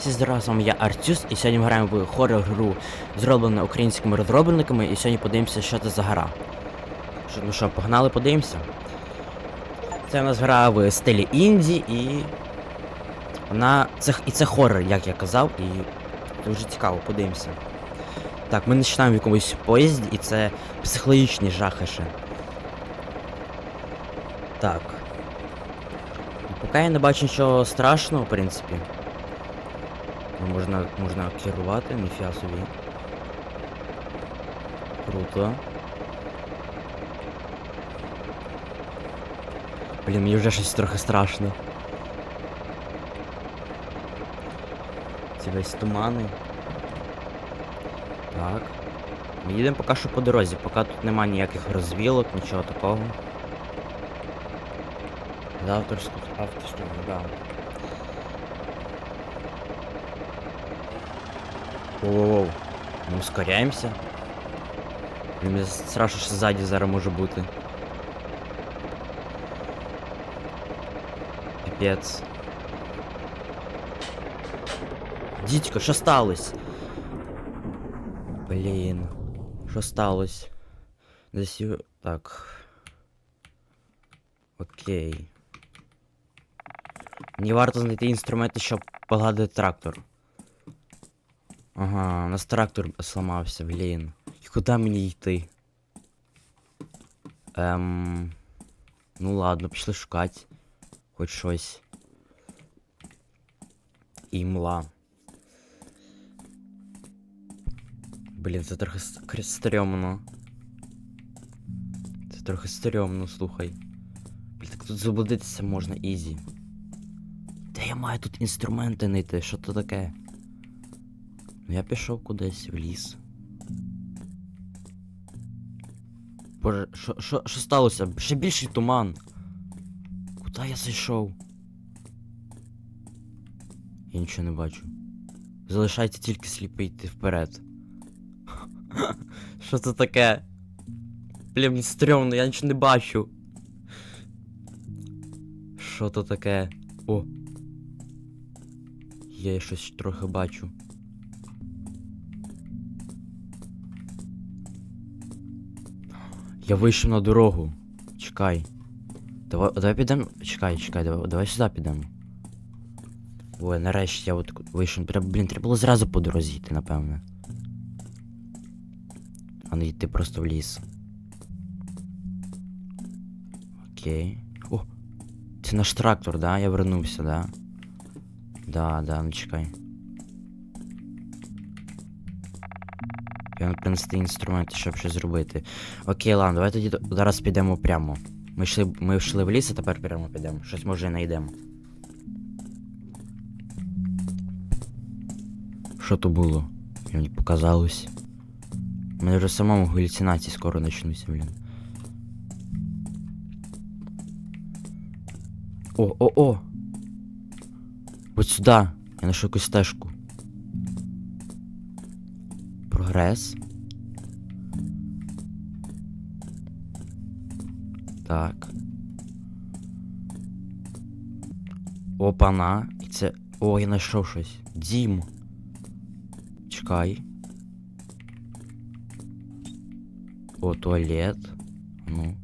Всі здорово, з вами я Артюс, і сьогодні ми граємо в хоррор гру, зроблену українськими розробниками, і сьогодні подивимося, що це за гра. Що, ну що, погнали, подивимося. Це у нас гра в стилі інді і. Вона. Це, і це хоррор, як я казав, і дуже цікаво, подивимося. Так, ми починаємо в якомусь поїзді, і це психологічні жахи ще. Так. Поки я не бачу нічого страшного, в принципі. Ну, Можна, можна керувати, ніфіга собі. Круто. Блін, мені вже щось трохи страшно. Ці весь тумани. Так. Ми їдемо поки що по дорозі, поки тут нема ніяких розвілок, нічого такого. За авторську авторську, да. Воу-воу-воу. Ми ускоряємося. Мені страшно, що ззаді зараз може бути. Піпець. Дідько, що сталося? Блін. Що сталося? Ю- так. Окей. Мені варто знайти інструменти, щоб погладити трактор. Ага, у нас трактор сломався, блін. І куди мені йти? Ем. Ну ладно, пішли шукати. Хоч щось. Імла. Блін, це трохи стрьомно. Це трохи стрьомно, слухай. Блін, так тут заблудитися можна ізі. Де я маю тут інструменти знайти? Що то таке? Ну я пішов кудись в ліс. Боже, що, що, що сталося? Ще більший туман. Куди я зайшов? Я нічого не бачу. Залишається тільки сліпий йти вперед. Що це таке? Блін, мені стрьомно, я нічого не бачу. Що то таке? О. Я щось трохи бачу. Я вийшов на дорогу. Чекай. Давай, давай підемо. Чекай, чекай, давай, давай сюди підемо. Ой, нарешті я от вийшов. Треба, блін, треба було зразу по дорозі йти, напевне. А не йти просто в ліс. Окей. О! Це наш трактор, да? Я вернувся, да? Да, да, ну чекай. Я принести інструменти, щоб щось зробити. Окей, ладно, давай тоді зараз підемо прямо. Ми йшли, ми йшли в ліс, а тепер прямо підемо. Щось може і знайдемо. Що то було? Мені показалось. У мене вже самому галюцинації скоро почнуться, блін. О, о, о! Ось сюди. Я знайшов якусь стежку. Прогрес. Так. Опана. І це. О, я знайшов щось. Дім. Чекай. О, туалет. Ну.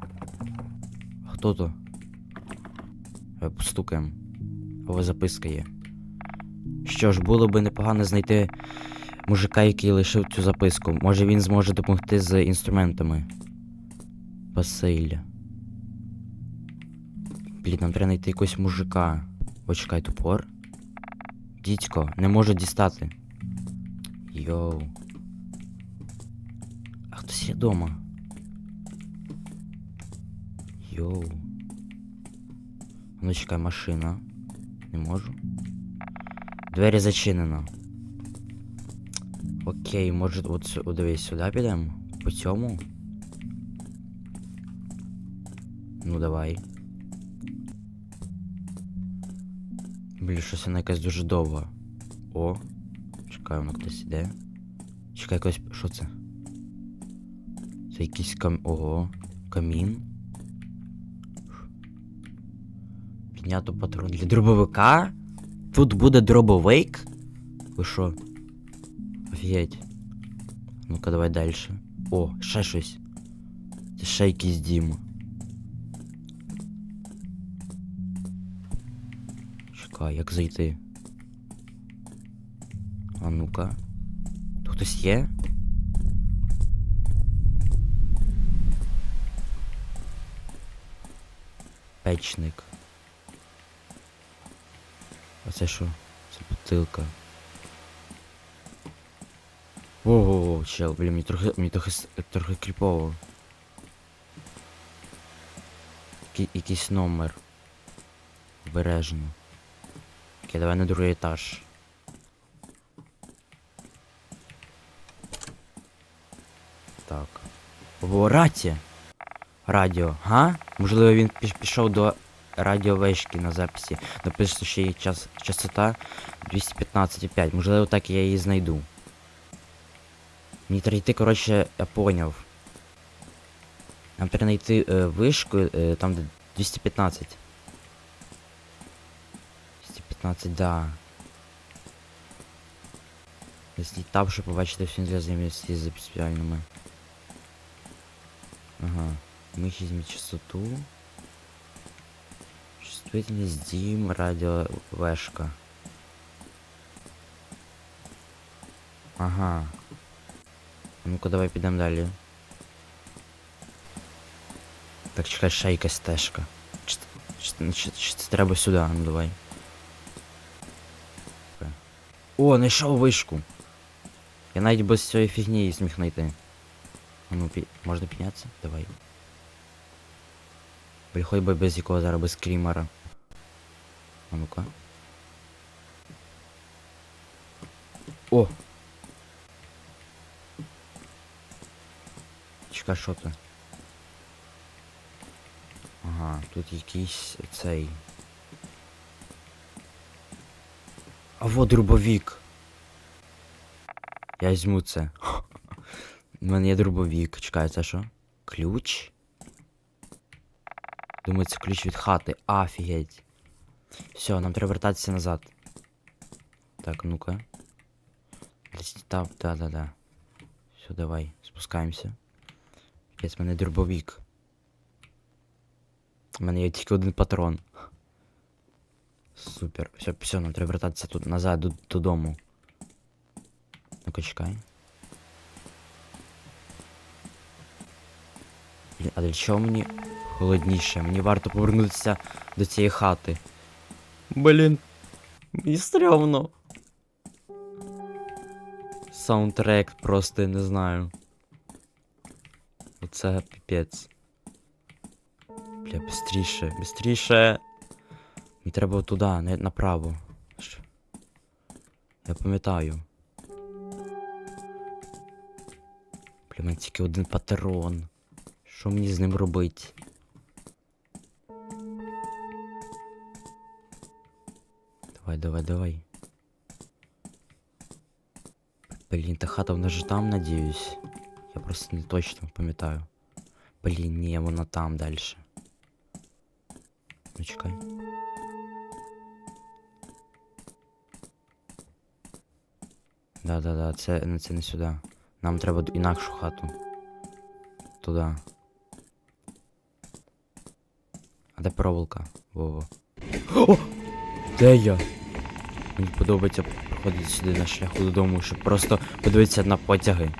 Хто то? Давай Постукаємо. О, записка є. Що ж, було би непогано знайти мужика, який лишив цю записку. Може він зможе допомогти з інструментами. Василя. Блін, нам треба знайти якогось мужика. О, чекай, тупор. Дідько, не можу дістати. Йоу. А хтось є дома. Йоу. Ну чекай, машина. Не можу. Двері зачинено. Окей, може от дивись, сюди підемо? По цьому? Ну давай. Блін, щось вона якась дуже довга. О. Чекай, воно хтось іде. Чекай, якось. Що це? Це якийсь кам. Ого. Камін. Піднято патрон для дробовика. Тут буде дробовик. Ви що? Офігеть. Ну-ка, давай далі. О, ще щось. Це ще якийсь дім. Чекай, як зайти? А ну-ка. Тут хтось є? Печник. А це що? Це бутилка. Ого, чел, блін, мені трохи, мені трохи, трохи кріпово. Якийсь номер. Обережно. Окей, давай на другий етаж. Так. О, рація. Радіо, га? Можливо, він піш- пішов до радіовешки на записі. Написано, що її час, частота 215,5. Можливо, так я її знайду. Мені треба йти, коротше, я поняв. Нам треба знайти е, вишку, е, там де 215. 215, да. Я злітав, щоб побачити всі зв'язані з спеціальними. Ага. Ми візьмемо частоту. Чувствительність дім, радіо вешка. Ага. А Ну-ка давай підемо далі. Так, чекай, ще якась стежка. Чи, чи, чи, чи це треба сюди, А ну давай. Окей. О, знайшов вишку. Я навіть без цієї фігні її зміг знайти. А ну, пі... можна піднятися? Давай. Приходь би без якого зараз без крімера. А ну-ка. О! Чекай, що це? Ага, тут якийсь цей. А вот дробовік. Я візьму це. У мене є дробовік. Чекай, це що? Ключ? Думаю, це ключ від хати. Офігеть. Все, нам треба вертатися назад. Так, ну-ка. Десь там, да-да-да. Все, давай, спускаємося. В мене дробовік. У мене є тільки один патрон. Супер. Все, все, нам треба вертатися тут назад до- додому. Ну-ка, чекай. Блін, а для чого мені холодніше? Мені варто повернутися до цієї хати. Блін. Мені стрьомно. Саундтрек просто не знаю. Оце піпець. Бля, быстріше, быстріше. Мені треба туди, не направо. Я пам'ятаю. Бля, мене тільки один патрон. Що мені з ним робити? Давай, давай, давай. Блін, та хата вона ж там, надіюсь. Я просто не точно пам'ятаю. Блін, ні, вона там далі. Ну чекай. Да-да-да, це, не- це не сюди. Нам треба інакшу хату. Туди. А де проволока? Во-во. О! Де я? Мені подобається проходити сюди на шляху додому, щоб просто подивитися на потяги.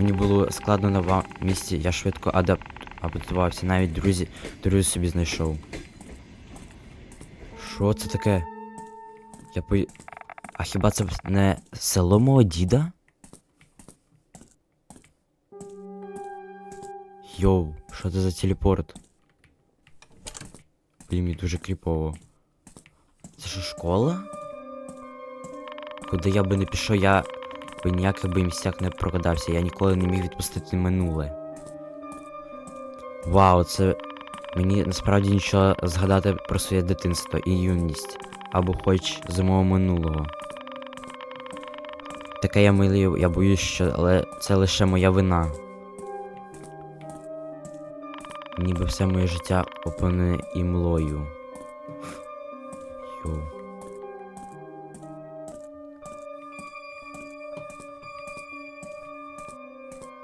Мені було складно на ва- місці, я швидко адап... адаптувався, навіть друзі, друзі собі знайшов. Що це таке? Я по... А хіба це не село мого діда? Йоу, що це за телепорт? Блін, мені дуже кріпово. Це що, школа? Куди я би не пішов, я би ніяких би місцях не прокидався, я ніколи не міг відпустити минуле. Вау, це мені насправді нічого згадати про своє дитинство і юність, або хоч з минулого. Таке я милію, я боюсь, що але це лише моя вина. Ніби все моє життя опине імлою. Йоу.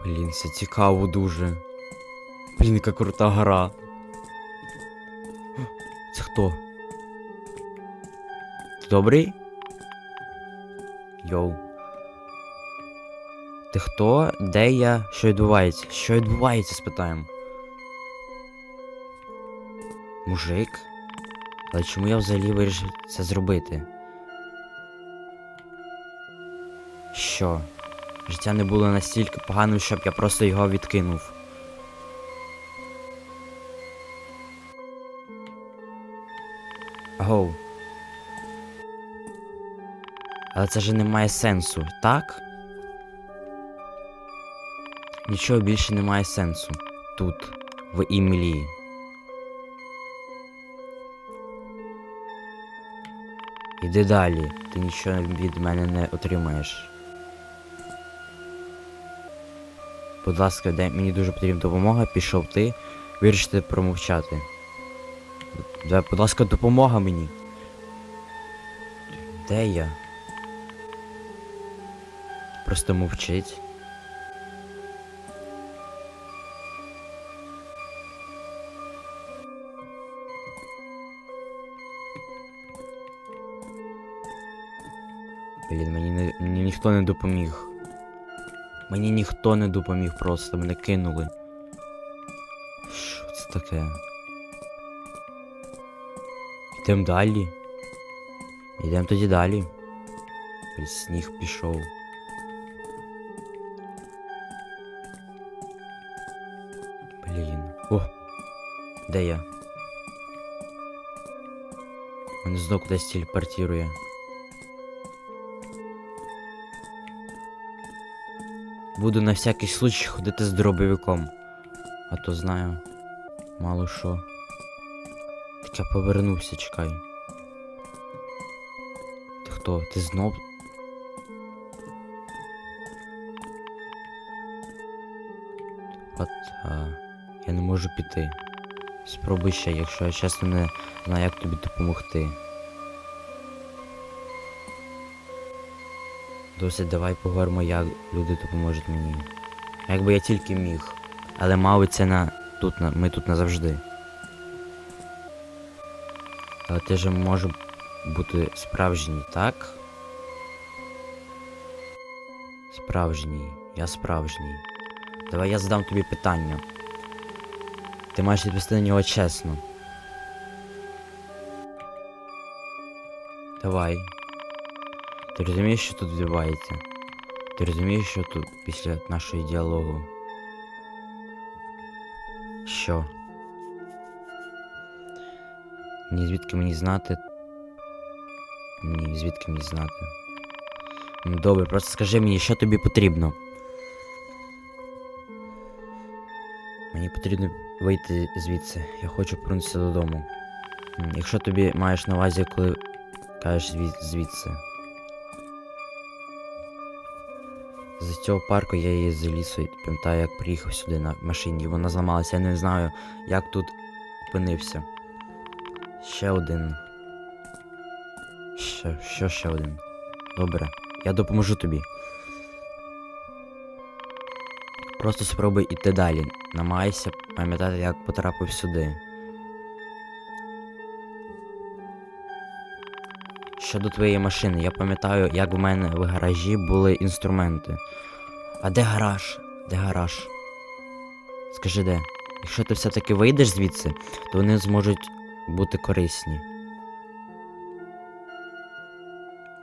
Блін, це цікаво дуже. Блін, яка крута гра. Це хто? Ти добрий? Йоу. Ти хто? Де я? Що відбувається? Що відбувається, спитаємо. Мужик? Але чому я взагалі вирішив це зробити? Що? Життя не було настільки поганим, щоб я просто його відкинув. Гоу. Але це ж не має сенсу, так? Нічого більше не має сенсу тут, в Імлії. Іди далі, ти нічого від мене не отримаєш. Будь ласка, дай мені дуже потрібна допомога, пішов ти, вирішити промовчати. Дай, будь ласка, допомога мені. Де я? Просто мовчить. Блін, мені, не, мені ніхто не допоміг. Мені ніхто не допоміг, просто мене кинули. Що це таке? Йдемо далі. Йдемо тоді далі. Блін, Сніг пішов. Блін. О! Де я? Мене знов кудись телепортирує. Буду на всякий случай ходити з дробовиком. А то знаю. Мало що. Так я повернувся, чекай. Ти хто? Ти знов? От, а, я не можу піти. Спробуй ще, якщо я чесно не знаю, як тобі допомогти. Досить давай поговоримо, як люди допоможуть мені. Якби я тільки міг. Але мабуть це на тут на ми тут назавжди. Але ти же може бути справжній, так? Справжній, я справжній. Давай я задам тобі питання. Ти маєш відповісти на нього чесно. Давай. Ти розумієш, що тут відбувається? Ти розумієш, що тут після нашого діалогу? Що? Ні, звідки мені знати? Ні, звідки мені знати? Ну добре, просто скажи мені, що тобі потрібно. Мені потрібно вийти звідси. Я хочу повернутися додому. Якщо тобі маєш на увазі, коли кажеш звідси. З цього парку я її з лісу пам'ятаю, як приїхав сюди на машині, вона зламалася, я не знаю, як тут опинився. Ще один. Ще, що ще один? Добре, я допоможу тобі. Просто спробуй іти далі. Намагайся пам'ятати, як потрапив сюди. Щодо твоєї машини, я пам'ятаю, як в мене в гаражі були інструменти. А де гараж? Де гараж? Скажи де? Якщо ти все-таки вийдеш звідси, то вони зможуть бути корисні.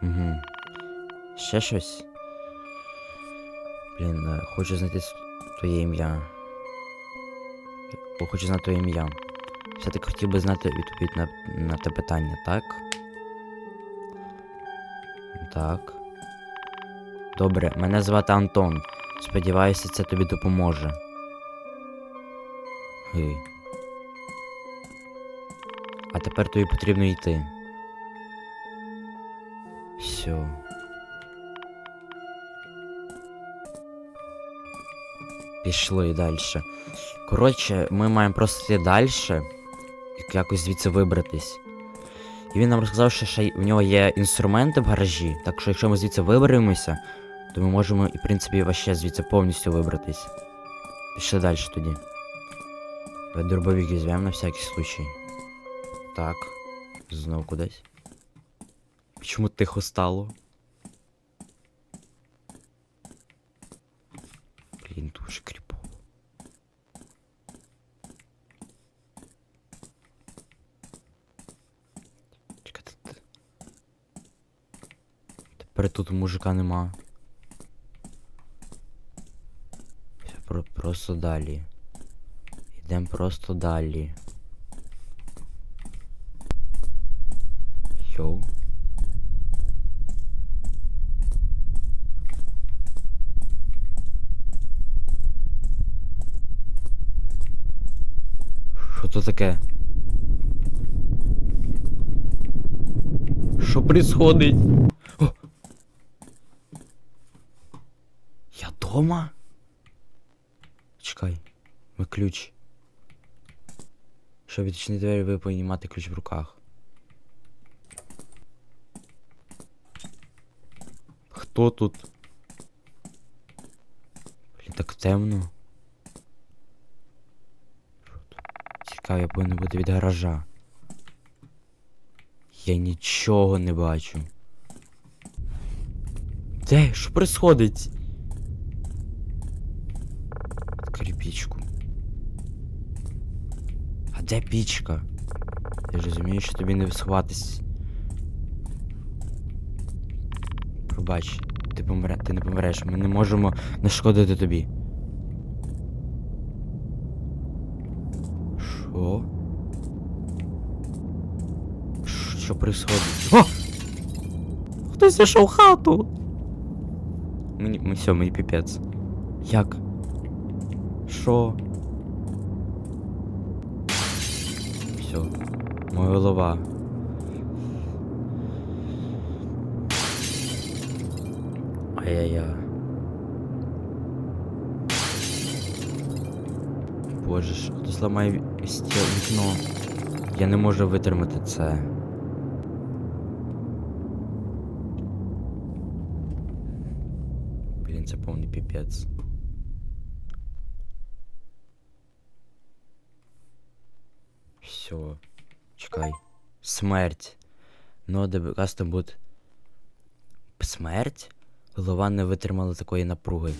Угу. Ще щось? Блін, е, хочу знайти твоє ім'я. Хочу знати твоє ім'я. Все-таки хотів би знати відповідь на, на те питання, так? Так. Добре, мене звати Антон. Сподіваюся, це тобі допоможе. Гей. А тепер тобі потрібно йти. Все. Пішли далі. Коротше, ми маємо просто йти далі якось звідси вибратись. І він нам розказав, що ще в нього є інструменти в гаражі, так що якщо ми звідси виберемося, то ми можемо, і в принципі, вообще звідси повністю вибратись. Пішли далі тоді. Дробовик візьмемо на всякий случай. Так. Знову кудись. Чому тихо стало? Блін, дуже кріпово. Чекай, тут- Тепер тут мужика нема. Все, про- просто далі. Йдемо просто далі. Йоу. Що то таке? Що происходить? О! Я дома? Чекай, ми ключ. Щоб відчинити двері, ви повинні мати ключ в руках. Хто тут? Блін, так темно. Цікаво, я повинен бути від гаража. Я нічого не бачу. Де? Що происходить? Де пічка? Я ж розумію, що тобі не сховатись. Пробач, ти помре, ти не помреш, ми не можемо нашкодити тобі. Що? Що происходить? О! Хтось зайшов в хату! Мені, ми все, мені піпець. Як? Що? Все. Моя голова. Ай-яй-яй. Боже ж, хтось ламає ві- стіл вікно. Я не можу витримати це. Блін, це повний піпець. Все. Чекай. Смерть. Ну, де кастом буде. Смерть? Голова не витримала такої напруги.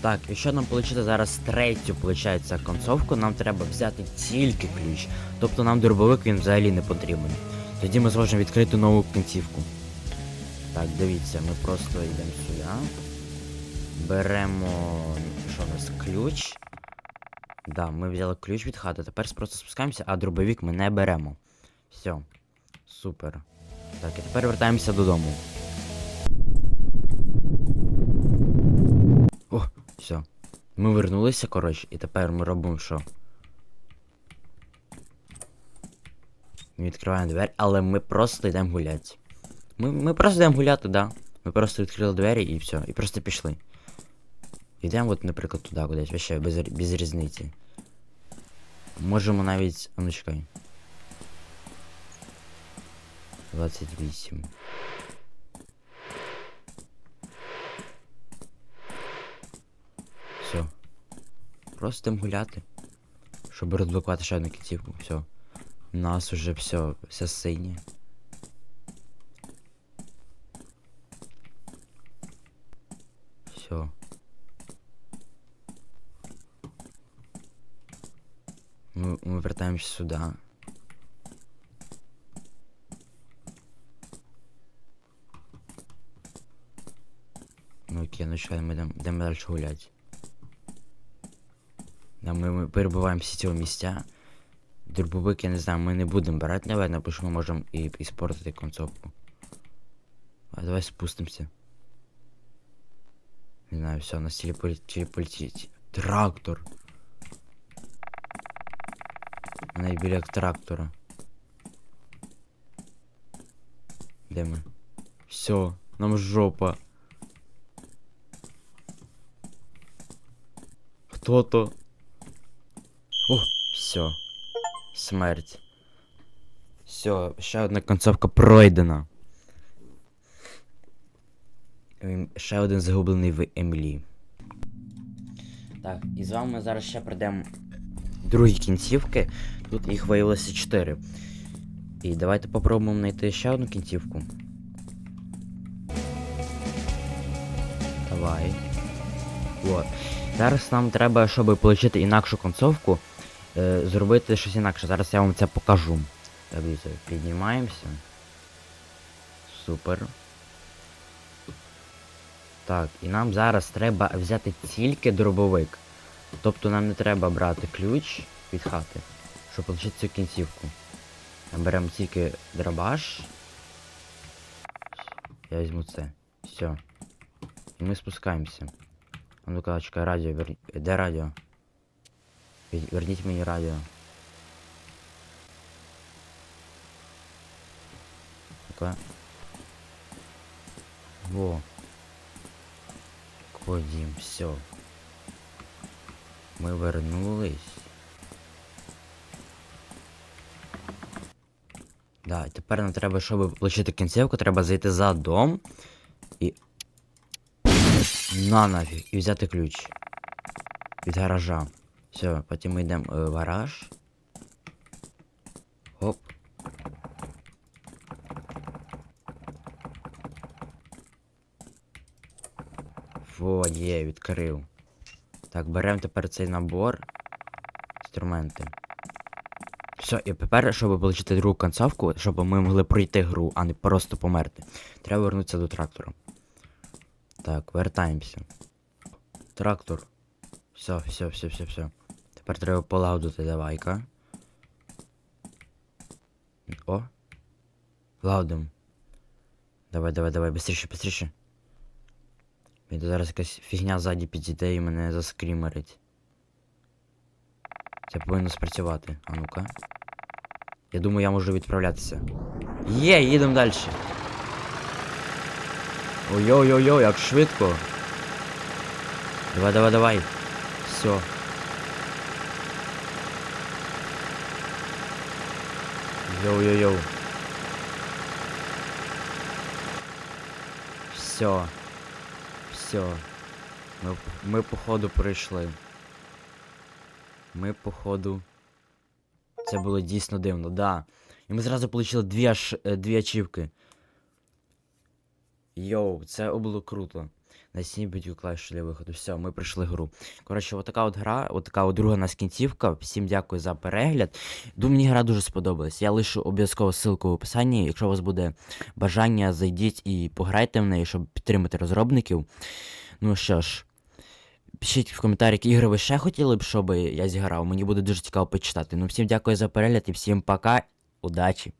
Так, якщо нам отримати зараз третю, виходить, концовку, нам треба взяти тільки ключ. Тобто нам дробовик він взагалі не потрібен. Тоді ми зможемо відкрити нову кінцівку. Так, дивіться, ми просто йдемо сюди. Беремо. Що у нас? Ключ. Да, ми взяли ключ від хати. Тепер просто спускаємося, а дробовик ми не беремо. Все. Супер. Так, і тепер вертаємося додому. О, все. Ми вернулися, коротше, і тепер ми робимо що? Ми відкриваємо двері, але ми просто йдемо гуляти. Ми, ми просто йдемо гуляти, да. Ми просто відкрили двері і все. І просто пішли. Йдемо, от, наприклад, туди кудись, вообще без, без різниці. Можемо навіть. А ну чекай. 28. Все. Просто йдемо гуляти. Щоб розблокувати ще одну кінцівку. Все. У нас уже все, все синє. Все. Мы, мы вертаемся сюда. Ну окей, ну що, ми йдемо далі гуляти. Да, ми, ми перебуваємо всі ці місця. Дробовик, я не знаю, ми не будемо брати, наверное, бо що ми можемо і іспортити концовку. А давай спустимося. Не знаю, все, у нас телеполи... телеполетить. Трактор. Вона біля трактора. Де ми? Все, нам жопа. Хто то? О, все. Смерть. Все, ще одна концовка пройдена. Ем, Ще один загублений в Емлі. Так, і з вами ми зараз ще пройдемо другі кінцівки. Тут їх виявилося 4. І давайте попробуємо знайти ще одну кінцівку. Давай. От. Зараз нам треба, щоб отримати інакшу концовку, е, зробити щось інакше. Зараз я вам це покажу. Дивіться, піднімаємося. Супер. Так, і нам зараз треба взяти тільки дробовик. Тобто нам не треба брати ключ від хати, щоб отримати цю кінцівку. Ми беремо тільки дробаш. Я візьму це. Все. І ми спускаємося. А ну-ка, чекай, радіо, вер... де радіо? Верніть мені радіо. Ну-ка. Во. Кодім, все. Ми вернулись. І тепер нам треба, щоб отримати кінцівку, треба зайти за дом і. На нафіг. І взяти ключ. Від гаража. Все, потім ми йдемо е, в гараж. Оп. Во, є, відкрив. Так, беремо тепер цей набор. Інструменти. Все, і тепер, щоб отримати другу концовку, щоб ми могли пройти гру, а не просто померти. Треба вернутися до трактора. Так, вертаємося. Трактор. Все, все, все, все, все. Тепер треба полагодити давай-ка. О. Лагодим. Давай, давай, давай, быстріше, быстріше. Тут зараз якась фігня ззаді підійде і мене заскрімерить. Це повинно спрацювати. А ну-ка. Я думаю, я можу відправлятися. Є, їдемо далі. Ой-ой-ой, як швидко. Давай, давай, давай. Все. Йоу-йоу-йоу. Все. Все. Ми, ми походу прийшли. Ми походу. Це було дійсно дивно, да. І ми зразу отримали дві, аж, е, дві ачівки. Йоу, це було круто. Наснібіть у клавішу для виходу. Все, ми пройшли гру. Коротше, отака от гра, отака от друга нас кінцівка. Всім дякую за перегляд. Думаю, мені гра дуже сподобалась. Я лишу обов'язково ссылку в описанні. Якщо у вас буде бажання, зайдіть і пограйте в неї, щоб підтримати розробників. Ну що ж, пишіть в коментарі, які ігри ви ще хотіли б, щоб я зіграв. Мені буде дуже цікаво почитати. Ну, всім дякую за перегляд і всім пока. Удачі!